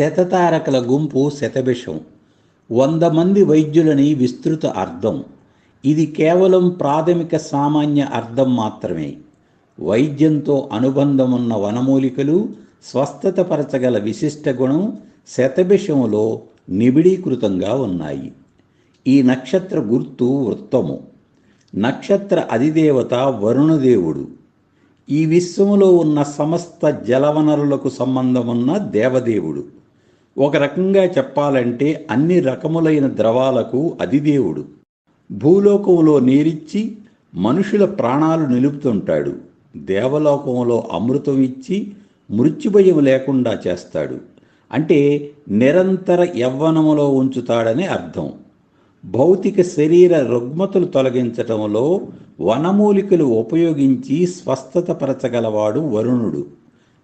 శతతారకల గుంపు శతభిషం. వంద మంది వైద్యులని విస్తృత అర్థం. ఇది కేవలం ప్రాథమిక సామాన్య అర్థం మాత్రమే. వైద్యంతో అనుబంధమున్న వనమూలికలు స్వస్థతపరచగల విశిష్ట గుణం శతభిషములో నిబిడీకృతంగా ఉన్నాయి. ఈ నక్షత్ర గుర్తు వృత్తము. నక్షత్ర అధిదేవత వరుణదేవుడు. ఈ విశ్వములో ఉన్న సమస్త జలవనరులకు సంబంధమున్న దేవదేవుడు. ఒక రకంగా చెప్పాలంటే అన్ని రకములైన ద్రవాలకు అధిదేవుడు భూలోకములో నీరిచ్చి మనుషుల ప్రాణాలు నిలుపుతుంటాడు. దేవలోకములో అమృతం ఇచ్చి మృత్యుభయం లేకుండా చేస్తాడు. అంటే నిరంతర యవ్వనములో ఉంచుతాడని అర్థం. భౌతిక శరీర రుగ్మతలు తొలగించటంలో వనమూలికలు ఉపయోగించి స్వస్థతపరచగలవాడు వరుణుడు.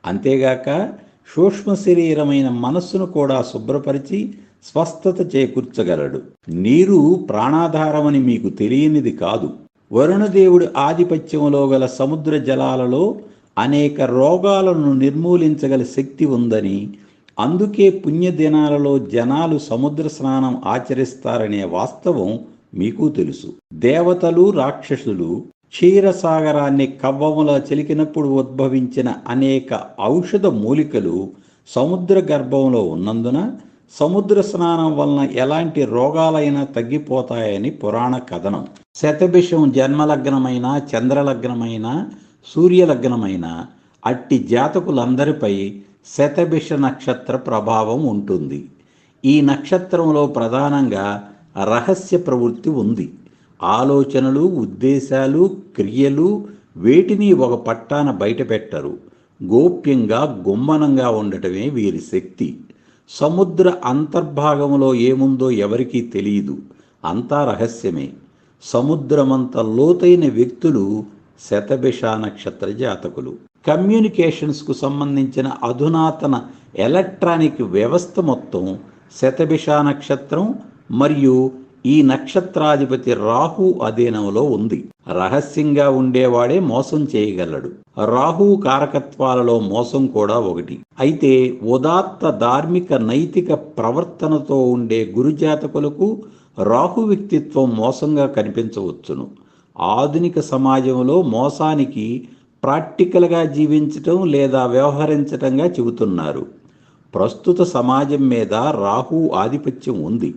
అంతేగాక సూక్ష్మ శరీరమైన మనస్సును కూడా శుభ్రపరిచి స్వస్థత చేకూర్చగలడు. నీరు ప్రాణాధారమని మీకు తెలియనిది కాదు. వరుణదేవుడి ఆధిపత్యంలో గల సముద్ర జలాలలో అనేక రోగాలను నిర్మూలించగల శక్తి ఉందని అందుకే పుణ్యదినాలలో జనాలు సముద్ర స్నానం ఆచరిస్తారనే వాస్తవం మీకు తెలుసు. దేవతలు రాక్షసులు క్షీరసాగరాన్ని కవ్వములా చిలికినప్పుడు ఉద్భవించిన అనేక ఔషధ మూలికలు సముద్ర గర్భంలో ఉన్నందున సముద్ర స్నానం వలన ఎలాంటి రోగాలైనా తగ్గిపోతాయని పురాణ కథనం. శతభిషం జన్మలగ్నమైన చంద్రలగ్నమైన సూర్యలగ్నమైన అట్టి జాతకులందరిపై శతభిష నక్షత్ర ప్రభావం ఉంటుంది. ఈ నక్షత్రంలో ప్రధానంగా రహస్య ప్రవృత్తి ఉంది. ఆలోచనలు ఉద్దేశాలు క్రియలు వేటిని ఒక పట్టాన బయటపెట్టరు గోప్యంగా గుమ్మనంగా ఉండటమే వీరి శక్తి. సముద్ర అంతర్భాగంలో ఏముందో ఎవరికీ తెలియదు. అంతా రహస్యమే. సముద్రమంత లోతైన వ్యక్తులు శతభిష నక్షత్ర జాతకులు. కమ్యూనికేషన్స్కు సంబంధించిన అధునాతన ఎలక్ట్రానిక్ వ్యవస్థ మొత్తం శతభిష నక్షత్రం మరియు ఈ నక్షత్రాధిపతి రాహు అధీనంలో ఉంది. రహస్యంగా ఉండేవాడే మోసం చేయగలడు. రాహు కారకత్వాలలో మోసం కూడా ఒకటి. అయితే ఉదాత్త ధార్మిక నైతిక ప్రవర్తనతో ఉండే గురుజాతకులకు రాహు వ్యక్తిత్వం మోసంగా కనిపించవచ్చును. ఆధునిక సమాజంలో మోసానికి ప్రాక్టికల్గా జీవించటం లేదా వ్యవహరించటంగా చెబుతున్నారు. ప్రస్తుత సమాజం మీద రాహు ఆధిపత్యం ఉంది.